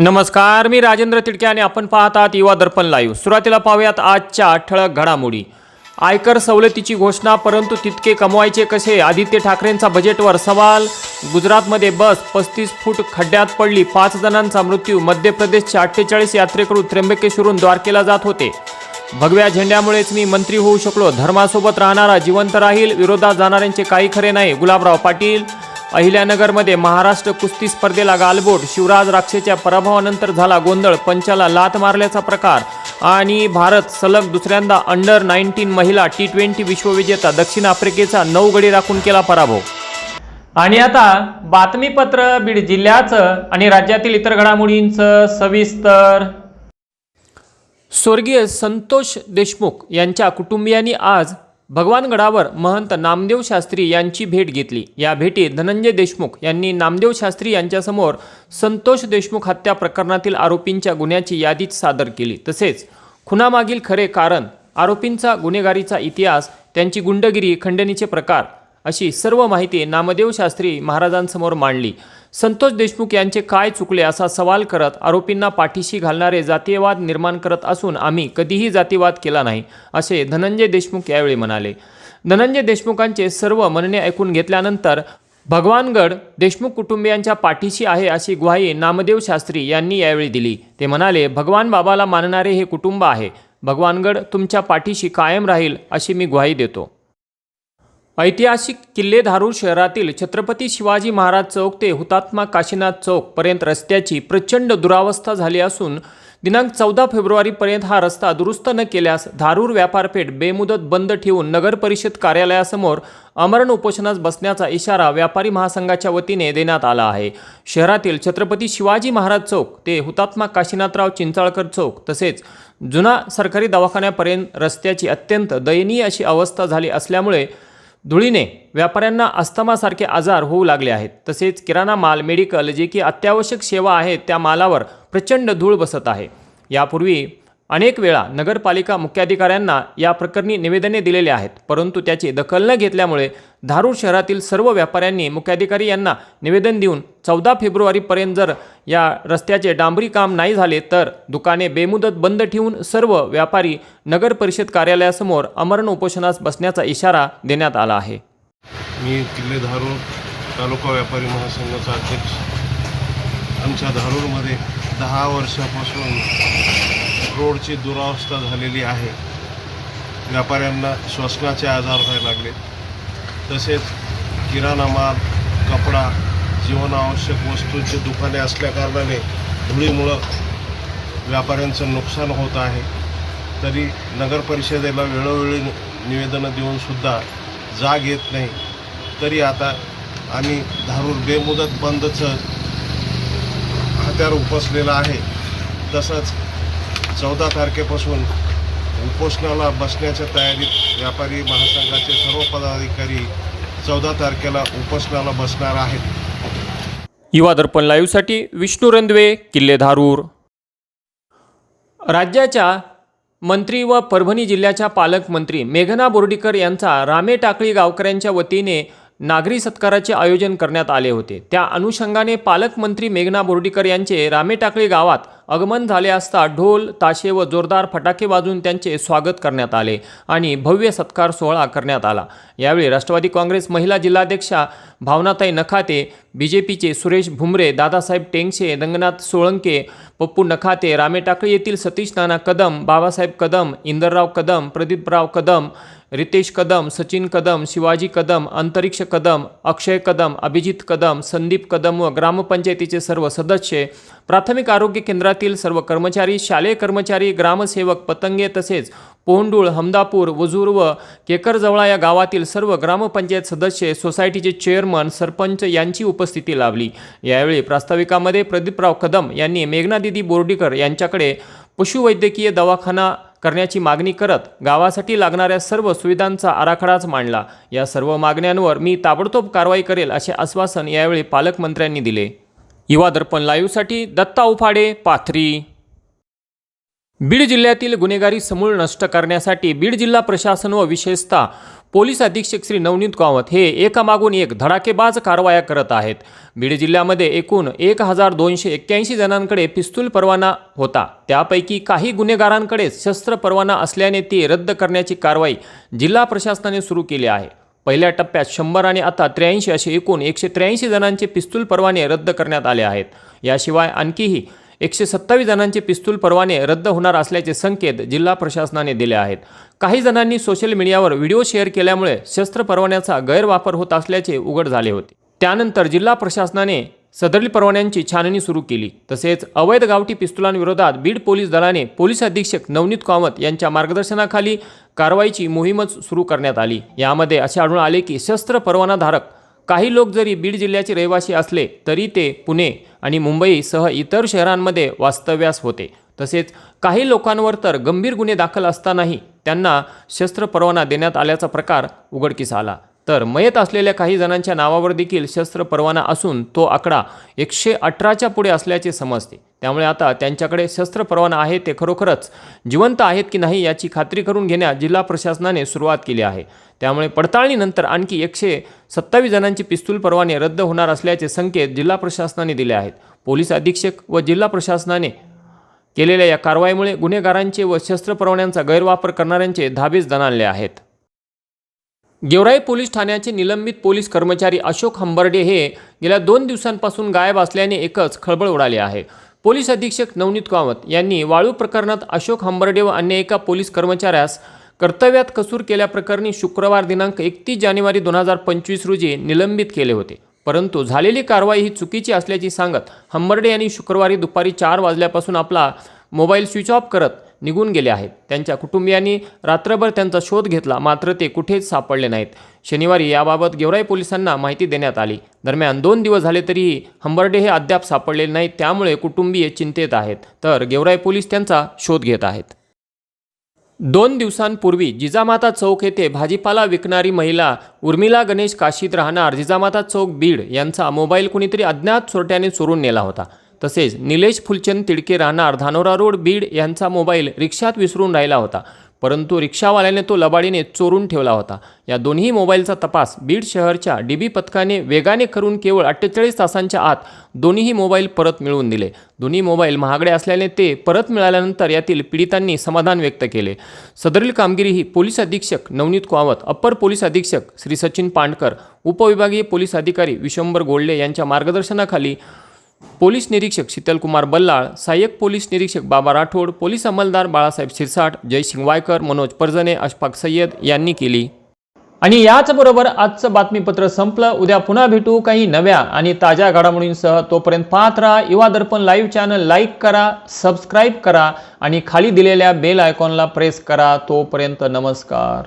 नमस्कार मी राजेंद्र तिडके आणि आपण पाहत आहात युवा दर्पण लाईव्ह सुरुवातीला पाहूयात आजच्या ठळक घडामोडी. आयकर सवलतीची घोषणा परंतु तितके कमवायचे कसे? आदित्य ठाकरेंचा बजेटवर सवाल. गुजरातमध्ये बस पस्तीस फूट खड्ड्यात पडली. पाच जणांचा मृत्यू. मध्य प्रदेशचे अठ्ठेचाळीस यात्रेकरू त्र्यंबकेश्वरून द्वारकेला जात होते. भगव्या झेंड्यामुळेच मी मंत्री होऊ शकलो. धर्मासोबत राहणारा जिवंत राहील. विरोधात जाणाऱ्यांचे काही खरे नाही. गुलाबराव पाटील अहिल्यानगरमध्ये महाराष्ट्र कुस्ती स्पर्धेला गालबोट. शिवराज राक्षेच्या पराभवानंतर झाला गोंधळ. पंचाला लात मारल्याचा प्रकार. आणि भारत सलग दुसऱ्यांदा अंडर नाईन्टीन महिला टी ट्वेंटी विश्वविजेता दक्षिण आफ्रिकेचा नऊ गडी राखून केला पराभव. आणि आता बातमीपत्र बीड जिल्ह्याचं आणि राज्यातील इतर घडामोडींचं सविस्तर. स्वर्गीय संतोष देशमुख यांच्या कुटुंबियांनी आज भगवानगडावर महंत नामदेव शास्त्री यांची भेट घेतली. या भेटीत धनंजय देशमुख यांनी नामदेव शास्त्री यांच्यासमोर संतोष देशमुख हत्या प्रकरणातील आरोपींच्या गुन्ह्याची यादीच सादर केली. तसेच खुनामागील खरे कारण आरोपींचा गुन्हेगारीचा इतिहास त्यांची गुंडगिरी खंडणीचे प्रकार अशी सर्व माहिती नामदेव शास्त्री महाराजांसमोर मांडली. संतोष देशमुख यांचे काय चुकले असा सवाल करत आरोपींना पाठीशी घालणारे जातीयवाद निर्माण करत असून आम्ही कधीही जातीवाद केला नाही असे धनंजय देशमुख यावेळी म्हणाले. धनंजय देशमुखांचे सर्व म्हणणे ऐकून घेतल्यानंतर भगवानगड देशमुख कुटुंबियांच्या पाठीशी आहे अशी ग्वाही नामदेव शास्त्री यांनी यावेळी दिली. ते म्हणाले भगवान बाबाला मानणारे हे कुटुंब आहे. भगवानगड तुमच्या पाठीशी कायम राहील अशी मी ग्वाही देतो. ऐतिहासिक किल्ले धारूर शहरातील छत्रपती शिवाजी महाराज चौक ते हुतात्मा काशीनाथ चौकपर्यंत रस्त्याची प्रचंड दुरावस्था झाली असून दिनांक चौदा फेब्रुवारीपर्यंत हा रस्ता दुरुस्त न केल्यास धारूर व्यापारपेठ बेमुदत बंद ठेवून नगर परिषद कार्यालयासमोर अमरण उपोषणास बसण्याचा इशारा व्यापारी महासंघाच्या वतीने देण्यात आला आहे. शहरातील छत्रपती शिवाजी महाराज चौक ते हुतात्मा काशीनाथराव चिंचाळकर चौक तसेच जुना सरकारी दवाखान्यापर्यंत रस्त्याची अत्यंत दयनीय अशी अवस्था झाली असल्यामुळे धुळीने व्यापाऱ्यांना अस्थमासारखे आजार होऊ लागले आहेत. तसेच किराणा माल मेडिकल जे की अत्यावश्यक सेवा आहेत त्या मालावर प्रचंड धूळ बसत आहे. यापूर्वी अनेक वेळा नगरपालिका मुख्याधिकाऱ्यांना या प्रकरणी निवेदने दिलेली आहेत. परंतु त्याची दखल न घेतल्यामुळे धारूर शहरातील सर्व व्यापाऱ्यांनी मुख्याधिकारी यांना निवेदन देऊन चौदा फेब्रुवारीपर्यंत जर या रस्त्याचे डांबरी काम नाही झाले तर दुकाने बेमुदत बंद ठेवून सर्व व्यापारी नगर परिषद कार्यालयासमोर अमरण उपोषणास बसण्याचा इशारा देण्यात आला आहे. मी किल्ले धारूर तालुका व्यापारी महासंघाचा अध्यक्ष. आमच्या धारूरमध्ये दहा वर्षापासून रोडची दुरावस्था झालेली आहे. व्यापाऱ्यांना श्वसनाचे आजार व्हायला लागले. तसेच किराणा माल कपडा जीवनावश्यक वस्तूंची दुकाने असल्याकारणाने धुळीमुळं व्यापाऱ्यांचं नुकसान होत आहे. तरी नगर परिषदेला वेळोवेळी निवेदनं देऊनसुद्धा जाग येत नाही. तरी आता आम्ही धारूर बेमुदत बंदचं हत्यार उपसलेलं आहे. तसंच चौदा तारखेपासून उपोषणाला बसण्याच्या तयारीत व्यापारी महासंघाचे सर्व पदाधिकारी चौदा तारखेला उपोषणाला बसणार आहेत. युवा दर्पण लाईव्हसाठी विष्णू रंधवे किल्ले धारूर. राज्याच्या मंत्री व परभणी जिल्ह्याच्या पालकमंत्री मेघना बोर्डीकर यांचा रामे टाकळी गावकऱ्यांच्या वतीने नागरी सत्काराचे आयोजन करण्यात आले होते. त्या अनुषंगाने पालकमंत्री मेघना बोर्डीकर यांचे रामे टाकळी गावात आगमन झाले असता ढोल ताशे व जोरदार फटाके वाजून त्यांचे स्वागत करण्यात आले आणि भव्य सत्कार सोहळा करण्यात आला. यावेळी राष्ट्रवादी काँग्रेस महिला जिल्हाध्यक्षा भावनाताई नखाते बी जे पीचे सुरेश भुमरे दादासाहेब टेंगशे रंगनाथ सोळंके पप्पू नखाते रामेटाकळी येथील सतीश नाना कदम बाबासाहेब कदम इंदरराव कदम प्रदीपराव कदम रितेश कदम सचिन कदम शिवाजी कदम अंतरिक्ष कदम अक्षय कदम अभिजित कदम संदीप कदम व ग्रामपंचायतीचे सर्व सदस्य प्राथमिक आरोग्य केंद्रातील सर्व कर्मचारी शालेय कर्मचारी ग्रामसेवक पतंगे तसेच पोंडूळ हमदापूर वजूर व केकरजवळा या गावातील सर्व ग्रामपंचायत सदस्य सोसायटीचे चेअरमन सरपंच यांची उपस्थिती लाभली. यावेळी प्रास्ताविकामध्ये प्रदीपराव कदम यांनी मेघनादिदी बोर्डीकर यांच्याकडे पशुवैद्यकीय दवाखाना करण्याची मागणी करत गावासाठी लागणाऱ्या सर्व सुविधांचा आराखडाच मांडला. या सर्व मागण्यांवर मी ताबडतोब कारवाई करेल असे आश्वासन यावेळी पालकमंत्र्यांनी दिले. युवा दर्पण लाईव्हसाठी दत्ता उफाडे पाथरी. बीड जिल्ह्यातील गुन्हेगारी समूळ नष्ट करण्यासाठी बीड जिल्हा प्रशासन व विशेषतः पोलीस अधीक्षक श्री नवनीत कामत हे एकामागून एक धडाकेबाज कारवाया करत आहेत. बीड जिल्ह्यामध्ये एकूण एक हजार दोनशे एक्क्याऐंशी जणांकडे पिस्तूल परवाना होता. त्यापैकी काही गुन्हेगारांकडे शस्त्र परवाना असल्याने ती रद्द करण्याची कारवाई जिल्हा प्रशासनाने सुरू केली आहे. पहिल्या टप्प्यात शंभर आणि आता त्र्याऐंशी असे एकूण एकशे त्र्याऐंशी जणांचे पिस्तूल परवाने रद्द करण्यात आले आहेत. याशिवाय आणखीही एकशे सत्तावीस जणांचे पिस्तूल परवाने रद्द होणार असल्याचे संकेत जिल्हा प्रशासनाने दिले आहेत. काही जणांनी सोशल मीडियावर व्हिडिओ शेअर केल्यामुळे शस्त्र परवान्याचा गैरवापर होत असल्याचे उघड झाले होते. त्यानंतर जिल्हा प्रशासनाने सदरील परवान्यांची छाननी सुरू केली. तसेच अवैध गावठी पिस्तुलांविरोधात बीड पोलीस दलाने पोलीस अधीक्षक नवनीत कामत यांच्या मार्गदर्शनाखाली कारवाईची मोहीमच सुरू करण्यात आली. यामध्ये असे आढळून आले की शस्त्र परवानाधारक काही लोक जरी बीड जिल्ह्याचे रहिवासी असले तरी ते पुणे आणि मुंबईसह इतर शहरांमध्ये वास्तव्यास होते. तसेच काही लोकांवर तर गंभीर गुन्हे दाखल असतानाही त्यांना शस्त्र परवाना देण्यात आल्याचा प्रकार उघडकीस आला. तर मयत असलेल्या काही जणांच्या नावावर देखील शस्त्र परवाना असून तो आकडा एकशे अठराच्या पुढे असल्याचे समजते. त्यामुळे आता त्यांच्याकडे शस्त्र परवाना आहे ते खरोखरच जिवंत आहेत की नाही याची खात्री करून घेण्यास जिल्हा प्रशासनाने सुरुवात केली आहे. त्यामुळे पडताळणीनंतर आणखी एकशे सत्तावीस जणांचे पिस्तूल परवाने रद्द होणार असल्याचे संकेत जिल्हा प्रशासनाने दिले आहेत. पोलीस अधीक्षक व जिल्हा प्रशासनाने केलेल्या या कारवाईमुळे गुन्हेगारांचे व शस्त्र परवान्यांचा गैरवापर करणाऱ्यांचे धाबेच दणाणले आहेत. गेवराई पोलीस ठाण्याचे निलंबित पोलीस कर्मचारी अशोक हंबर्डे हे गेल्या दोन दिवसांपासून गायब असल्याने एकच खळबळ उडाली आहे. पोलीस अधीक्षक नवनीत कामत यांनी वाळू प्रकरणात अशोक हंबर्डे व अन्य एका पोलीस कर्मचाऱ्यास कर्तव्यात कसूर केल्याप्रकरणी शुक्रवार दिनांक एकतीस जानेवारी दोन हजार पंचवीस रोजी निलंबित केले होते. परंतु झालेली कारवाई ही चुकीची असल्याची सांगत हंबर्डे यांनी शुक्रवारी दुपारी चार वाजल्यापासून आपला मोबाईल स्विच ऑफ करत निघून गेले आहेत. त्यांच्या कुटुंबियांनी रात्रभर त्यांचा शोध घेतला मात्र ते कुठेच सापडले नाहीत. शनिवारी याबाबत गेवराई पोलिसांना माहिती देण्यात आली. दरम्यान दोन दिवस झाले तरीही हंबर्डे हे अद्याप सापडलेले नाहीत त्यामुळे कुटुंबीय चिंतेत आहेत. तर गेवराई पोलीस त्यांचा शोध घेत आहेत. दोन दिवसांपूर्वी जिजामाता चौक येथे भाजीपाला विकणारी महिला उर्मिला गणेश काशीत राहणार. जिजामाता चौक बीड यांचा मोबाईल कुणीतरी अज्ञात चोरट्याने चोरून नेला होता. तसेच निलेश फुलचंद तिडके राहणार धानोरा रोड बीड यांचा मोबाईल रिक्षात विसरून राहिला होता. परंतु रिक्षावाल्याने तो लबाडीने चोरून ठेवला होता. या दोन्ही मोबाईलचा तपास बीड शहरच्या डी बी पथकाने वेगाने करून केवळ अठ्ठेचाळीस तासांच्या आत दोन्हीही मोबाईल परत मिळवून दिले. दोन्ही मोबाईल महागडे असल्याने ते परत मिळाल्यानंतर यातील पीडितांनी समाधान व्यक्त केले. सदरील कामगिरी ही पोलीस अधीक्षक नवनीत कुवत अप्पर पोलीस अधीक्षक श्री सचिन पांडकर उपविभागीय पोलीस अधिकारी विशंबर गोल्डे यांच्या मार्गदर्शनाखाली पोलीस निरीक्षक शीतलकुमार बल्लाळ सहाय्यक पोलीस निरीक्षक बाबा राठोड पोलीस अंमलदार बाळासाहेब शिरसाट जयसिंग वायकर मनोज परजने अशफाक सय्यद यांनी केली. आणि याचबरोबर आजचं बातमीपत्र संपलं. उद्या पुन्हा भेटू काही नव्या आणि ताज्या घडामोडींसह. तोपर्यंत पाहत राहा Yuva Darpan live channel. Like करा सबस्क्राईब करा आणि खाली दिलेल्या बेल आयकॉनला प्रेस करा. तोपर्यंत नमस्कार.